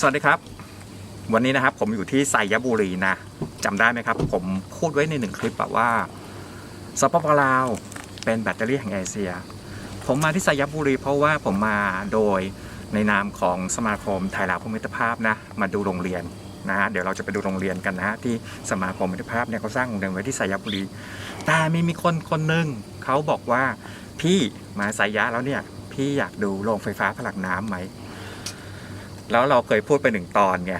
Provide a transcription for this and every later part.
สวัสดีครับ วันนี้นะครับผมอยู่ที่ไซยบุรีนะจำได้ไหมครับ ผมพูดไว้ในหนึ่งคลิปแบบว่าสปปลาวเป็นแบตเตอรี่แห่งเอเชีย ผมมาที่ไซยบุรี เพราะว่าผมมาโดยในนามของสมาคมไทยลาวภูมิมิตรภาพนะมาดูโรงเรียนนะฮะเดี๋ยวเราจะไปดูโรงเรียนกันนะฮะที่สมาคมมิตรภาพเนี่ยเขาสร้างโรงเรียนไว้ที่ไซยบุรี แต่มีมีคนคนหนึ่งเขาบอกว่าพี่มาไซยะแล้วเนี่ยพี่อยากดูโรงไฟฟ้าพลังน้ำไหม แล้วเราเคยพูดไปหนึ่งตอนไง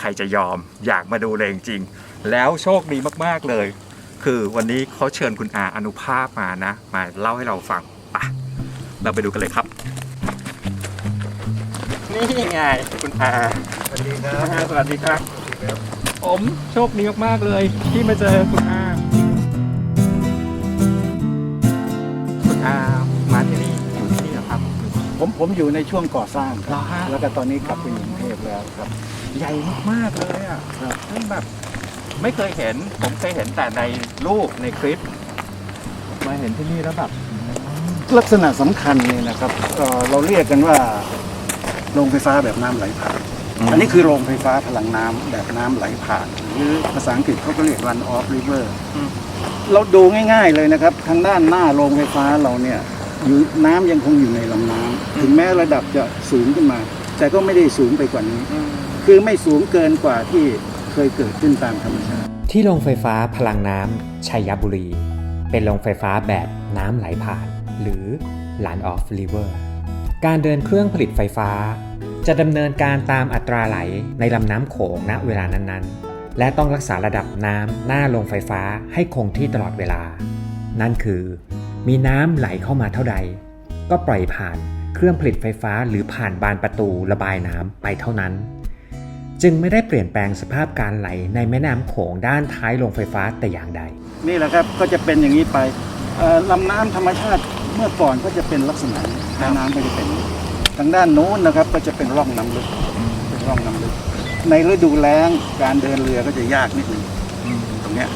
ใครจะยอมอยากมาดูเลยจริงๆแล้วโชคดีมากๆเลย คือวันนี้เขาเชิญคุณอาอนุภาพมานะ มาเล่าให้เราฟังไปะเราไปดูกันเลยครับ นี่ไงคุณอาสวัสดีครับ สวัสดีครับ ผมโชคดีมากๆเลยที่มาเจอคุณอา คุณอามาที่นี่ ผมผมอยู่ในช่วงก่อสร้างคเหรรับอฮะ แล้วก็ตอนนี้กลับไปอยู่กรุงเทพแล้วครับใหญ่มากๆเลยอะครับซึ่งแบบไม่เคยเห็น ผมเคยเห็นแต่ในรูปในคลิป มาเห็นที่นี่แล้วแบบลักษณะสำคัญเนี่ยนะครับเอ่อเราเรียกกันว่าโรงไฟฟ้าแบบน้ำไหลผ่าน อันนี้คือโรงไฟฟ้าพลังน้ำแบบน้ำไหลผ่าน หรือภาษาอังกฤษเขาก็เรียก run off river อืม เราดูง่ายๆเลยนะครับ ทางด้านหน้าโรงไฟฟ้าเราเนี่ย อยู่น้ำยังคงอยู่ในลำน้ำถึงแม้ระดับจะสูงขึ้นมา แต่ก็ไม่ได้สูงไปกว่านี้ คือไม่สูงเกินกว่าที่เคยเกิดขึ้นตามธรรมชาติ ที่โรงไฟฟ้าพลังน้ำชัยบุรี เป็นโรงไฟฟ้าแบบน้ำไหลผ่าน หรือ Run off River การเดินเครื่องผลิตไฟฟ้า จะดำเนินการตามอัตราไหลในลำน้ำโขงณเวลานั้นๆ และต้องรักษาระดับน้ำหน้าโรงไฟฟ้าให้คงที่ตลอดเวลา นั่นคือ มีน้ำไหลเข้ามาเท่าใด ก็ปล่อยผ่านเครื่องผลิตไฟฟ้าหรือผ่านบานประตูระบายน้ำไปเท่านั้น จึงไม่ได้เปลี่ยนแปลงสภาพการไหลในแม่น้ำโขงด้านท้ายโรงไฟฟ้าแต่อย่างใด นี่แหละครับก็จะเป็นอย่างนี้ไปลำน้ำธรรมชาติเมื่อก่อนก็จะเป็นลักษณะนี้แม่น้ำก็จะเป็นทางด้านโน้นนะครับก็จะเป็นร่องน้ำลึกเป็นร่องน้ำลึก ในฤดูแล้งการเดินเรือก็จะยากนิดหนึงตรงเนี้ย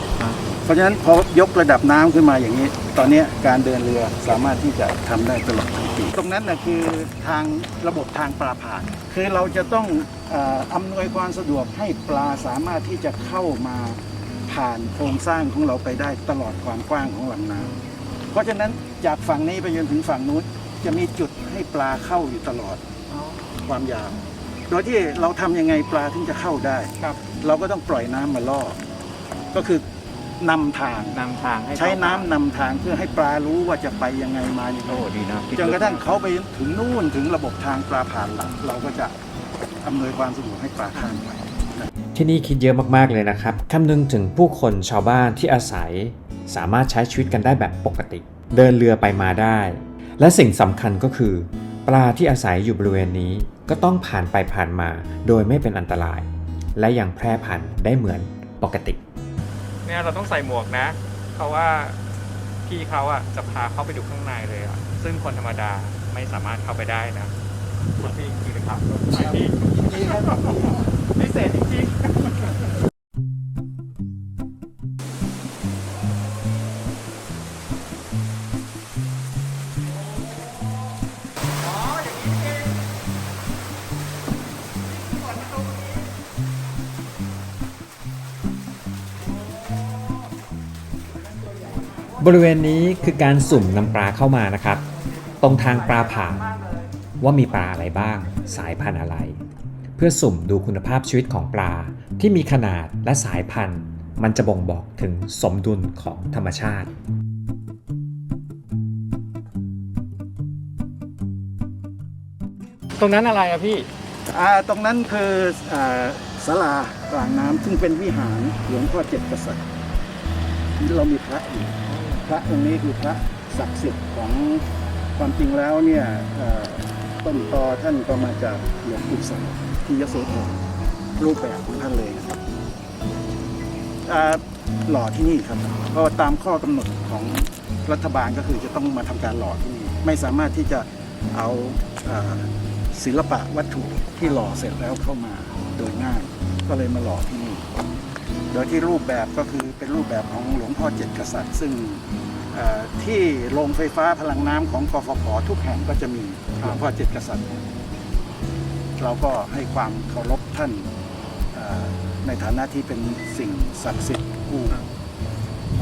เพราะฉะนั้นพอยกระดับน้ำขึ้นมาอย่างนี้ ตอนเนี้ยการเดินเรือสามารถที่จะทำได้ตลอดทั้งปีตรงนั้นนะคือทางระบบทางปลาผ่าน คือเราจะต้องเอออำนวยความสะดวกให้ปลาสามารถที่จะเข้ามาผ่านโครงสร้างของเราไปได้ตลอดความกว้างของลำน้ำเพราะฉะนั้นจากฝั่งนี้ไปจนถึงฝั่งนู้นจะมีจุดให้ปลาเข้าอยู่ตลอดความยาว โดยที่เราทำยังไงปลาถึงจะเข้าได้ครับเราก็ต้องปล่อยน้ำมาล่อ ก็คือ นำทาง นำทางให้ใช้น้ำนำทางเพื่อให้ปลารู้ว่าจะไปยังไงมาอย่างไรโอ้ดีนะจนกระทั่งเขาไปถึงนู่นถึงระบบทางปลาผ่านหลังเราก็จะอำนวยความสะดวกให้ปลาข้ามไป ที่นี่คิดเยอะมากๆเลยนะครับคำนึงถึงผู้คนชาวบ้านที่อาศัย สามารถใช้ชีวิตกันได้แบบปกติ เดินเรือไปมาได้ และสิ่งสำคัญก็คือ ปลาที่อาศัยอยู่บริเวณนี้ก็ต้องผ่านไปผ่านมา โดยไม่เป็นอันตราย และยังแพร่พันธุ์ได้เหมือนปกติ เนี่ยเราต้องใส่หมวกนะเพราะว่าพี่เขาอะจะพาเข้าไปดูข้างในเลยอะซึ่งคนธรรมดาไม่สามารถเข้าไปได้นะคุณพี่จริงๆนะครับพี่พิเศษจริงๆ บริเวณนี้คือการสุ่มนำปลาเข้ามานะครับ ตรงทางปลาผ่านว่ามีปลาอะไรบ้าง สายพันธุ์อะไร เพื่อสุ่มดูคุณภาพชีวิตของปลาที่มีขนาดและสายพันธุ์ มันจะบ่งบอกถึงสมดุลของธรรมชาติ ตรงนั้นอะไรอะพี่ อ่าตรงนั้นคืออ่าศาลากลางน้ำซึ่งเป็นวิหารหลวงพ่อเจ็ดกษัตริย์เรามีพระอยู่ พระองค์นี้คือพระศักดิ์สิทธิ์ของความจริงแล้วเนี่ยต้นตอท่านก็มาจากหลวงปู่สงที่ยโสธรรูปแบบของท่านเลยนะครับหล่อที่นี่ครับเพราะตามข้อกำหนดของรัฐบาลก็คือจะต้องมาทำการหล่อที่นี่ไม่สามารถที่จะเอาศิลปะวัตถุที่หล่อเสร็จแล้วเข้ามาโดยง่ายก็เลยมาหล่อที่นี่ โดยที่รูปแบบก็คือเป็นรูปแบบของหลวงพ่อเจ็ดกษัตริย์ ซึ่งที่โรงไฟฟ้าพลังน้ำของกฟผทุกแห่งก็จะมีหลวงพ่อเจ็ดกษัตริย์ เราก็ให้ความเคารพท่านในฐานะที่เป็นสิ่งศักดิ์สิทธิ์คู่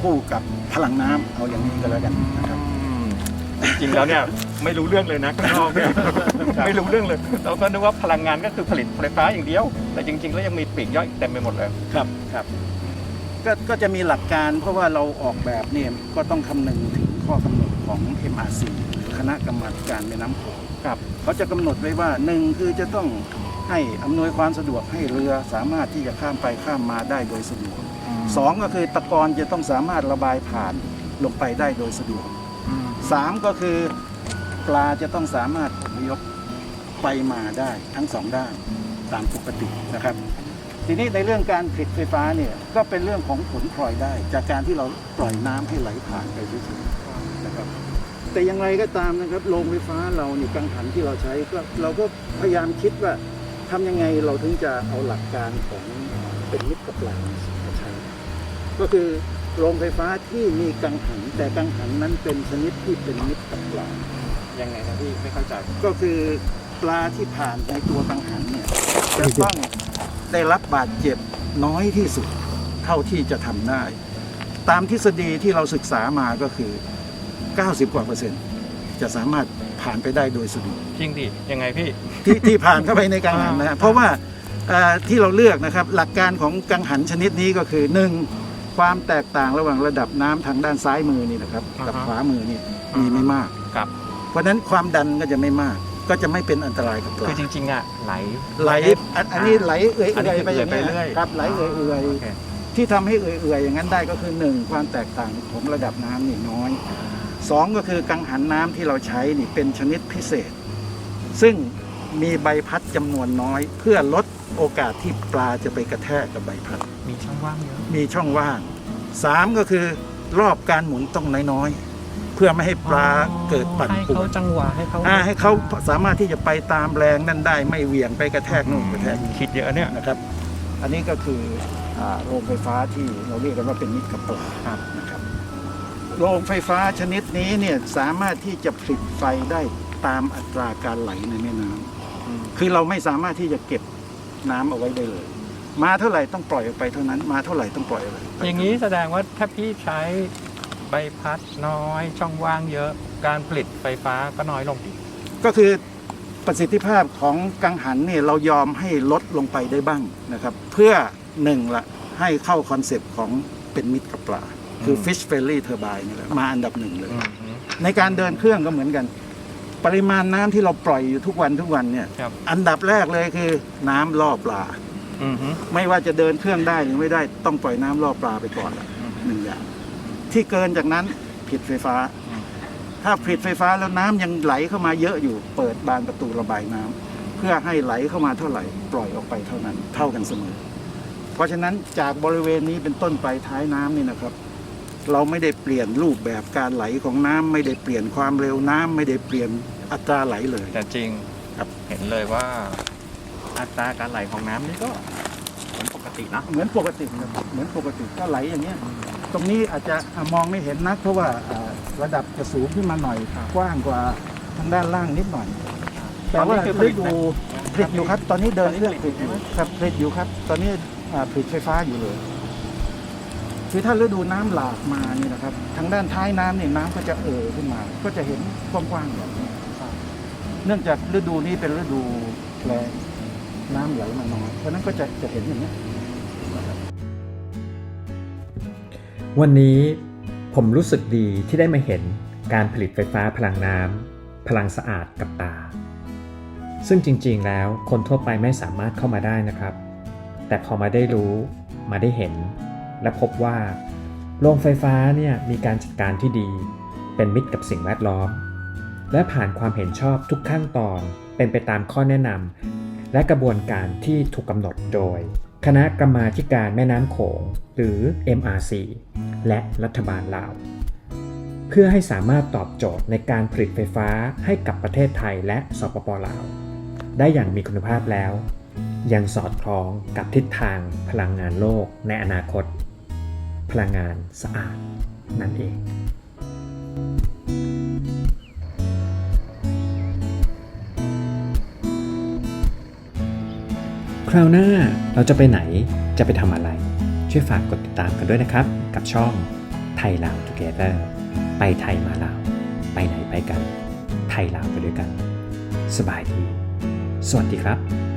คู่กับพลังน้ำเอาอย่างนี้ก็แล้วกันนะครับ จริงๆแล้วเนี่ยไม่รู้เรื่องเลยนะข้างนอกเนี่ยไม่รู้เรื่องเลย เราก็นึกว่าพลังงานก็คือผลิตไฟฟ้าอย่างเดียว แต่จริงๆแล้วยังมีปลีกย่อยอีกเต็มไปหมดเลย ครับครับก็ก็จะมีหลักการเพราะว่าเราออกแบบเนี่ยก็ต้องคำนึงถึงข้อกำหนดของ MRC หรือคณะกรรมาธิการแม่น้ำโขงครับ เขาจะกำหนดไว้ว่าหนึ่งคือจะต้องให้อำนวยความสะดวกให้เรือสามารถที่จะข้ามไปข้ามมาได้โดยสะดวกสองก็คือตะกอนจะต้องสามารถระบายผ่านลงไปได้โดยสะดวก สามก็คือปลาจะต้องสามารถอพยพไปมาได้ทั้งสองด้านตามปกตินะครับ ทีนี้ในเรื่องการผลิตไฟฟ้าเนี่ยก็เป็นเรื่องของผลพลอยได้ จากการที่เราปล่อยน้ำให้ไหลผ่านไปเฉยๆนะครับ แต่อย่างไรก็ตามนะครับโรงไฟฟ้าเราเนี่ยกังหันที่เราใช้ก็เราก็พยายามคิดว่าทำยังไงเราถึงจะเอาหลักการของเป็นมิตรกับปลามาใช้ก็คือ โรงไฟฟ้าที่มีกังหัน แต่กังหันนั้นเป็นชนิดที่เป็นมิตรกับปลายังไงครับพี่ไม่เข้าใจก็คือปลาที่ผ่านในตัวกังหันเนี่ยจะต้องได้รับบาดเจ็บน้อยที่สุดเท่าที่จะทำได้ ตามทฤษฎีที่เราศึกษามาก็คือ 90 กว่าเปอร์เซ็นต์จะสามารถผ่านไปได้โดยสะดวกจริงดิยังไงพี่ที่ที่ผ่านเข้าไปในกังหันนะฮะเพราะว่าเอ่อที่เราเลือกนะครับหลักการของกังหันชนิดนี้ก็คือหนึ่ง ความแตกต่างระหว่างระดับน้ำทางด้านซ้ายมือนี่นะครับ อ่าฮะกับขวามือนี่มีไม่มาก ครับ เพราะฉะนั้นความดันก็จะไม่มาก ก็จะไม่เป็นอันตรายกับปลาคือจริงๆอะไหล ไหลอันอันนี้ไหลเอื่อยอันนี้เอื่อยไปอย่างเอื่อยไปนี้เรื่อย ครับไหลเอื่อยเอื่อยโอเคที่ทำให้เอื่อยเอื่อยอย่างนั้นได้ก็คือหนึ่งความแตกต่างของระดับน้ำนี่น้อยสองก็คือกังหันน้ำที่เราใช้นี่เป็นชนิดพิเศษ ซึ่ง มีใบพัดจำนวนน้อย เพื่อลดโอกาสที่ปลาจะไปกระแทกกับใบพัด มีช่องว่างเยอะมีช่องว่างสามก็คือรอบการหมุนต้องน้อยๆเพื่อไม่ให้ปลาเกิดปั่นให้ป่วเขานจังหวะให้เขาอ่าให้เขาสามารถที่จะไปตามแรงนั่นได้ไม่เหวี่ยงไปกระแทกนู่นกระแทกนี่คิดเยอะเนี่ยนะครับ อันนี้ก็คืออ่าโรงไฟฟ้าที่เราเรียกกันว่าเป็นมิตรกับปลาครับนะครับโรงไฟฟ้าชนิดนี้เนี่ยสามารถที่จะผลิตไฟได้ ตามอัตราการไหลในแม่น้ำคือเราไม่สามารถที่จะเก็บน้ำเอาไว้ได้เลย มาเท่าไหร่ต้องปล่อยออกไปเท่านั้น มาเท่าไหร่ต้องปล่อยออกไปอย่างนี้แสดงว่าถ้าพี่ใช้ใบพัดน้อยช่องว่างเยอะการผลิตไฟฟ้าก็น้อยลงอีกก็คือประสิทธิภาพของกังหันเนี่ยเรายอมให้ลดลงไปได้บ้างนะครับ เพื่อหนึ่งละให้เข้าคอนเซปต์ของเป็นมิตรกับปลา คืออืม fish friendly turbine นี่แหละมาอันดับหนึ่งเลย ในการเดินเครื่องก็เหมือนกัน ปริมาณน้ำที่เราปล่อยอยู่ทุกวันทุกวันเนี่ย ครับ อันดับแรกเลยคือน้ำล่อปลา อือฮึ ไม่ว่าจะเดินเครื่องได้หรือไม่ได้ต้องปล่อยน้ำล่อปลาไปก่อนละหนึ่งอย่าง ที่เกินจากนั้นผิดไฟฟ้าถ้าผลิตไฟฟ้าแล้วน้ำยังไหลเข้ามาเยอะอยู่ เปิดบานประตูระบายน้ำเพื่อให้ไหลเข้ามาเท่าไหร่ปล่อยออกไปเท่านั้น เท่ากันเสมอ เพราะฉะนั้นจากบริเวณนี้เป็นต้นไปท้ายน้ำนี่นะครับ เราไม่ได้เปลี่ยนรูปแบบการไหลของน้ำไม่ได้เปลี่ยนความเร็วน้ำไม่ได้เปลี่ยนอัตราไหลเลย แต่จริงครับเห็นเลยว่าอัตราการไหลของน้ำนี่ก็เหมือนปกตินะเหมือนปกติครับเหมือนปกติก็ไหลอย่างเงี้ยตรงนี้อาจจะอะมองไม่เห็นนักเพราะว่าอ่าระดับจะสูงขึ้นมาหน่อยครับกว้างกว่าทางด้านล่างนิดหน่อยแต่ตอนนี้ว่าคือผฤลิตดูไหมผลิตอยู่ครับ ตอนนี้เดินตอนนี้เครื่องผผลิลิตตใช่อยู่ไหมครับผลิตอยู่ครับ ตอนนี้อ่าผลิตไฟฟ้าอยู่เลย คือถ้าฤดูน้ำหลากมานี่นะครับ ทางด้านท้ายน้ำเนี่ยน้ำก็จะเอ่อขึ้นมา ก็จะเห็นกว้างๆแบบนี้เนื่องจากฤดูนี้เป็นฤดูแล้งน้ำไหลมาน้อยเพราะนั้นก็จะจะเห็นอย่างนี้วันนี้ผมรู้สึกดีที่ได้มาเห็นการผลิตไฟฟ้าพลังน้ำพลังสะอาดกับตา ซึ่งจริงๆแล้วคนทั่วไปไม่สามารถเข้ามาได้นะครับ แต่พอมาได้รู้มาได้เห็น และพบว่าโรงไฟฟ้าเนี่ยมีการจัดการที่ดี เป็นมิตรกับสิ่งแวดล้อม และผ่านความเห็นชอบทุกขั้นตอนเป็นไปตามข้อแนะนำและกระบวนการที่ถูกกำหนดโดย คณะกรรมาการแม่น้ำโขงหรือ MRC และรัฐบาลลาว เพื่อให้สามารถตอบโจทย์ในการผลิตไฟฟ้าให้กับประเทศไทยและสปปลาว ได้อย่างมีคุณภาพแล้ว ยังสอดคล้องกับทิศทางพลังงานโลกในอนาคต พลังงานสะอาดนั่นเองคราวหน้าเราจะไปไหนจะไปทำอะไร ช่วยฝากกดติดตามกันด้วยนะครับ กับช่องไทยลาว Together ไปไทยมาลาว ไปไหนไปกัน ไทยลาวไปด้วยกัน สบายดี สวัสดีครับ